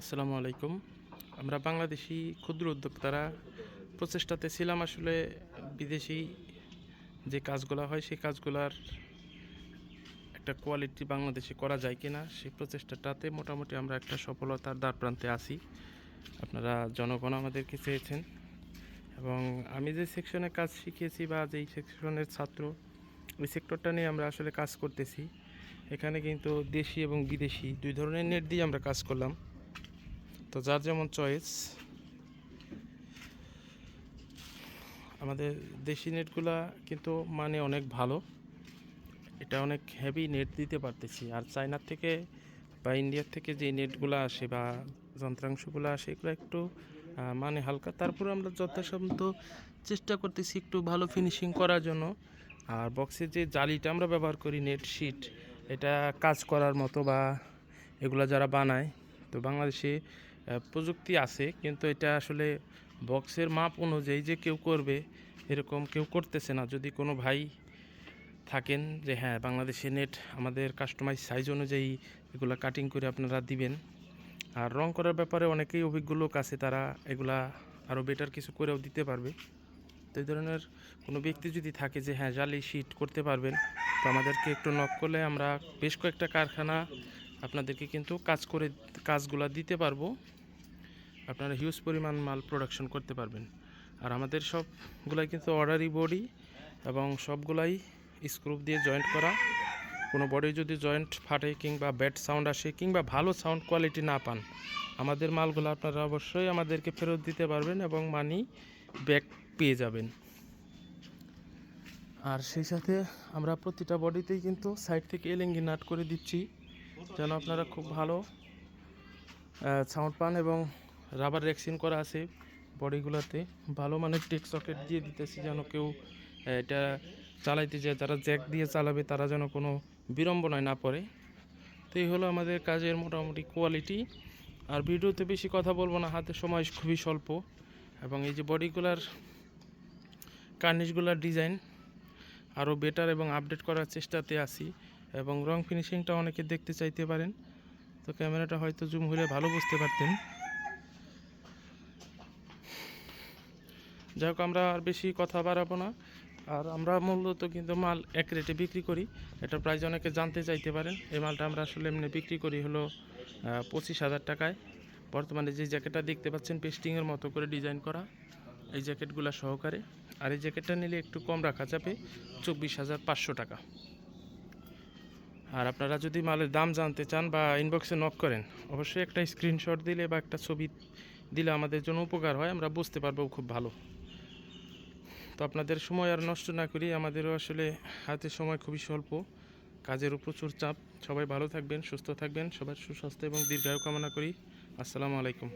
আসসালামু আলাইকুম। আমরা বাংলাদেশি ক্ষুদ্র উদ্যোক্তারা প্রচেষ্টাতে ছিলাম আসলে বিদেশি যে কাজগুলো হয়, সেই কাজগুলার একটা কোয়ালিটি বাংলাদেশে করা যায় কি না সেই প্রচেষ্টাটাতে মোটামুটি আমরা একটা সফলতার দ্বার প্রান্তে আসি আপনারা জনগণ আমাদেরকে চেয়েছেন এবং আমি যে সেকশনে কাজ শিখিয়েছি বা যেই সেকশনের ছাত্র, ওই সেক্টরটা নিয়ে আমরা আসলে কাজ করতেছি। এখানে কিন্তু দেশি এবং বিদেশি দুই ধরনের নেট দিয়ে আমরা কাজ করলাম। তো যার যেমন চয়েস আমাদের দেশি নেটগুলা কিন্তু মানে অনেক ভালো। এটা অনেক হেভি নেট দিতে পারতেছি। আর চায়নার থেকে বা ইন্ডিয়ার থেকে যে নেটগুলো আসে বা যন্ত্রাংশগুলো আসে, এগুলো একটু মানে হালকা। তারপরে আমরা যথাসম্ভব চেষ্টা করতেছি একটু ভালো ফিনিশিং করার জন্য। আর বক্সের যে জালিটা আমরা ব্যবহার করি নেট শিট এটা কাজ করার মতো বা এগুলো যারা বানায়, তো বাংলাদেশে প্রযুক্তি আছে, কিন্তু এটা আসলে বক্সের মাপ অনুযায়ী যে কেউ করবে, এরকম কেউ করতেছে না। যদি কোনো ভাই থাকেন যে হ্যাঁ বাংলাদেশে নেট আমাদের কাস্টমাইজ সাইজ অনুযায়ী এগুলো কাটিং করে আপনারা দিবেন। আর রং করার ব্যাপারে অনেকেই অভিজ্ঞ লোক আছে, তারা এগুলা আরও বেটার কিছু করেও দিতে পারবে। তো এই ধরনের কোনো ব্যক্তি যদি থাকে যে হ্যাঁ জালি শিট করতে পারবেন, তো আমাদেরকে একটু নক করলে আমরা বেশ কয়েকটা কারখানা আপনাদেরকে কিন্তু কাজ করে, কাজগুলা দিতে পারব। আপনারা হিউজ পরিমাণ মাল প্রোডাকশন করতে পারবেন। আর আমাদের সবগুলাই কিন্তু অর্ডারি বডি এবং সবগুলাই স্ক্রুপ দিয়ে জয়েন্ট করা। কোনো বডি যদি জয়েন্ট ফাটে কিংবা ব্যাড সাউন্ড আসে কিংবা ভালো সাউন্ড কোয়ালিটি না পান, আমাদের মালগুলো আপনারা অবশ্যই আমাদেরকে ফেরত দিতে পারবেন এবং মানি ব্যাক পেয়ে যাবেন। আর সেই সাথে আমরা প্রতিটা বডিতেই কিন্তু সাইড থেকে এলেঙ্গি নাট করে দিচ্ছি। যেন আপনারা খুব ভালো সাউন্ড পান এবং রাবার রেক্সিন করা আছে বডিগুলোতে। ভালো মানের টেক সকেট দিয়ে দিতেছি যেন কেউ এটা চালাইতে যায়, যারা জ্যাক দিয়ে চালাবে তারা যেন কোনো বিড়ম্বনায় না পড়ে। তো এই হলো আমাদের কাজের মোটামুটি কোয়ালিটি আর ভিডিওতে বেশি কথা বলব না, হাতে সময় খুবই স্বল্প। এবং এই যে বডিগুলার কার্নিশগুলার ডিজাইন, আরও বেটার এবং আপডেট করার চেষ্টাতে আছি। এবং রং ফিনিশিংটা অনেকে দেখতে চাইতে পারেন। তো ক্যামেরাটা হয়তো জুম হলে ভালো বুঝতে পারতেন। যাই হোক, আমরা আর বেশি কথা বাড়াবো না। আর আমরা মূলত কিন্তু মাল এক রেটে বিক্রি করি। এটা প্রাইস অনেকে জানতে চাইতে পারেন। এই মালটা আমরা আসলে এমনি বিক্রি করি হলো পঁচিশ হাজার টাকায়। বর্তমানে যে জ্যাকেটটা দেখতে পাচ্ছেন পেস্টিংয়ের মতো করে ডিজাইন করা। এই জ্যাকেটগুলো সহকারে। আর এই জ্যাকেটটা নিলে একটু কম রাখা যাবে, চব্বিশ হাজার পাঁচশো টাকা। আর আপনারা যদি মালের দাম জানতে চান বা ইনবক্সে নক করেন, অবশ্যই একটা স্ক্রিনশট দিলে বা একটা ছবি দিলে আমাদের জন্য উপকার হয়, আমরা বুঝতে পারব খুব ভালো। তো আপনাদের সময় আর নষ্ট না করি, আমাদেরও আসলে হাতে সময় খুবই স্বল্প, কাজেরও প্রচুর চাপ। সবাই ভালো থাকবেন, সুস্থ থাকবেন, সবার সুস্বাস্থ্য এবং দীর্ঘায়ু কামনা করি। আসসালামু আলাইকুম।